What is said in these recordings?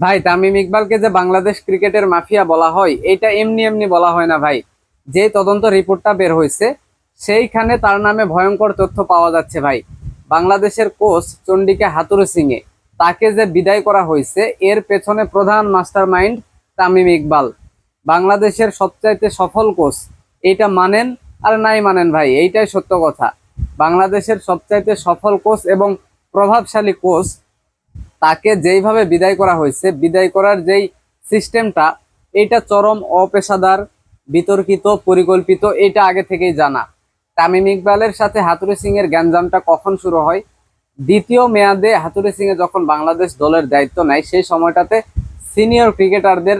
ভাই, তামিম ইকবালকে যে বাংলাদেশ ক্রিকেটের মাফিয়া বলা হয়, এটা এমনি এমনি বলা হয় না ভাই। যে তদন্ত রিপোর্টটা বের হয়েছে, সেইখানে তার নামে ভয়ঙ্কর তথ্য পাওয়া যাচ্ছে ভাই। বাংলাদেশের কোচ চন্ডিকা হাতুরু সিংয়ে, তাকে যে বিদায় করা হয়েছে, এর পেছনে প্রধান মাস্টার মাইন্ড তামিম ইকবাল। বাংলাদেশের সবচাইতে সফল কোচ এইটা মানেন আর নাই মানেন ভাই, এইটাই সত্য কথা। বাংলাদেশের সবচাইতে সফল কোচ এবং প্রভাবশালী কোচ তাকে যেইভাবে বিদায় করা হয়েছে, বিদায় করার যেই সিস্টেমটা, এটা চরম অপেশাদার, বিতর্কিত, পরিকল্পিত, এটা আগে থেকেই জানা। তামিম ইকবালের সাথে হাতুরে সিং এর গ্যাঞ্জামটা কখন শুরু হয়? দ্বিতীয় মেয়াদে হাতুরে সিং এ যখন বাংলাদেশ দলের দায়িত্ব নেয়, সেই সময়টাতে সিনিয়র ক্রিকেটারদের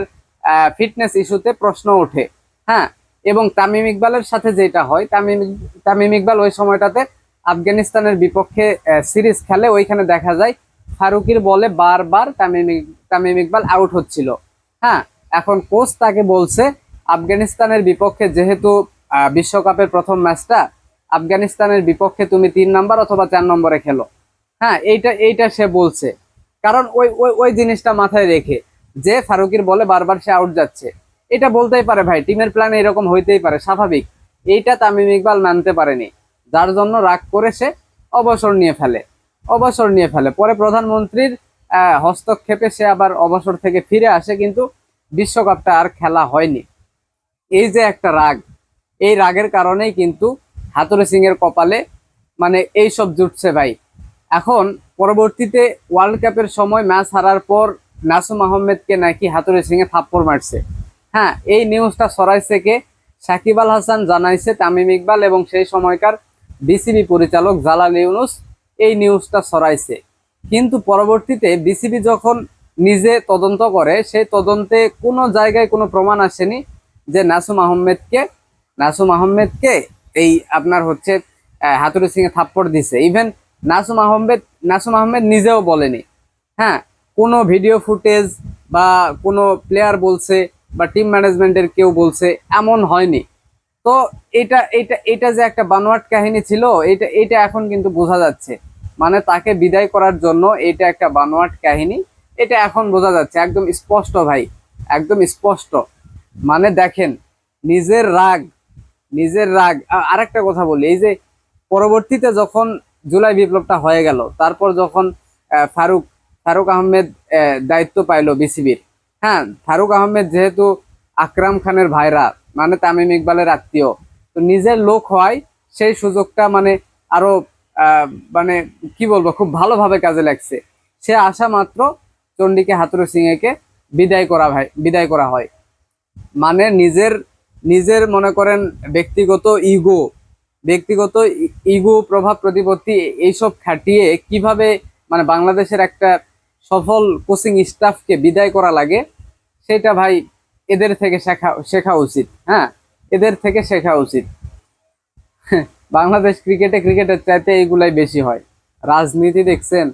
ফিটনেস ইস্যুতে প্রশ্ন ওঠে। হ্যাঁ এবং তামিম ইকবালের সাথে যেটা হয়, তামিম তামিম ইকবাল ওই সময়টাতে আফগানিস্তানের বিপক্ষে সিরিজ খেলে, ওইখানে দেখা যায় ফারুকির বলে বারবার তামিম তামিম ইকবাল আউট হচ্ছিল। হ্যাঁ এখন কোচ তাকে বলছে, আফগানিস্তানের বিপক্ষে যেহেতু বিশ্বকাপের প্রথম ম্যাচটা আফগানিস্তানের বিপক্ষে তুমি তিন নাম্বার অথবা চার নম্বরে খেলো। হ্যাঁ এইটা এইটা সে বলছে। কারণ ওই ওই ওই জিনিসটা মাথায় রেখে যে ফারুকির বলে বারবার সে আউট যাচ্ছে। এটা বলতেই পারে ভাই, টিমের প্ল্যান এরকম হইতেই পারে, স্বাভাবিক। এইটা তামিম ইকবাল মানতে পারেনি। যার জন্য রাগ করে সে অবসর নিয়ে ফেলে। অবসর নিয়ে ফেলে। পরে প্রধানমন্ত্রীর হস্তক্ষেপে সে আবার অবসর থেকে ফিরে আসে, কিন্তু বিশ্বকাপটা আর খেলা হয়নি। এই যে একটা রাগ, এই রাগের কারণেই কিন্তু হাতুরে সিং এর কপালে মানে এই সব জুটছে ভাই। এখন পরবর্তীতে ওয়ার্ল্ড কাপের সময় ম্যাচ হারার পর নাসুম আহমেদকে নাকি হাতুরে সিং এ থাপ্পড় মারছে। হ্যাঁ এই নিউজটা ছড়াইছে কে? সাকিব আল হাসান জানাইছে তামিম ইকবাল এবং সেই সময়কার বিসিবি পরিচালক জালাল ইউনুস। এই নিউজটা ছড়াইছে। কিন্তু পরবর্তীতে বিসিবি যখন নিজে তদন্ত করে সেই তদন্তে কোনো জায়গায় কোনো প্রমাণ আসেনি যে নাসুম আহমেদকে নাসুম আহমেদকে এই আপনার হচ্ছে আহ, হাতুড়ি সিং এ থাপ্পড় দিছে। ইভেন নাসুম আহমেদ নাসুম আহমেদ নিজেও বলেনি। হ্যাঁ কোনো ভিডিও ফুটেজ বা কোনো প্লেয়ার বলছে বা টিম ম্যানেজমেন্টের কেউ বলছে এমন হয়নি। তো এটা এটা এটা যে একটা বানোয়াট কাহিনী ছিল এটা এটা এখন কিন্তু বোঝা যাচ্ছে। মানে তাকে বিদায় করার জন্য এটা একটা বানোয়াট কাহিনী। এটা এখন বোঝা যাচ্ছে, একদম স্পষ্ট ভাই, একদম স্পষ্ট। মানে দেখেন, নিজের রাগ নিজের রাগ। আরেকটা কথা বলি, এই যে পরবর্তীতে যখন জুলাই বিপ্লবটা হয়ে গেল, তারপর যখন ফারুক ফারুক আহমেদ দায়িত্ব পাইলো বিসিবির। হ্যাঁ ফারুক আহমেদ যেহেতু আকরাম খানের ভাইরা মানে তামিম ইকবালের আত্মীয়, তো নিজের লোক হয় সেই সুযোগটা মানে আরও মানে কি বলব, খুব ভালোভাবে কাজে লাগছে। সে আসা মাত্র চন্ডিকে হাতুরু সিংহকে বিদায় করা হয় বিদায় করা হয়। মানে নিজের নিজের মনে করেন ব্যক্তিগত ইগো ব্যক্তিগত ইগো, প্রভাব, প্রতিপত্তি এইসব খাটিয়ে কীভাবে মানে বাংলাদেশের একটা সফল কোচিং স্টাফকে বিদায় করা লাগে, সেটা ভাই এদের থেকে শেখা শেখা উচিত। হ্যাঁ এদের থেকে শেখা উচিত। বাংলাদেশ ক্রিকেটে ক্রিকেটের চাইতে এইগুলাই বেশি হয়। রাজনীতি দেখছেন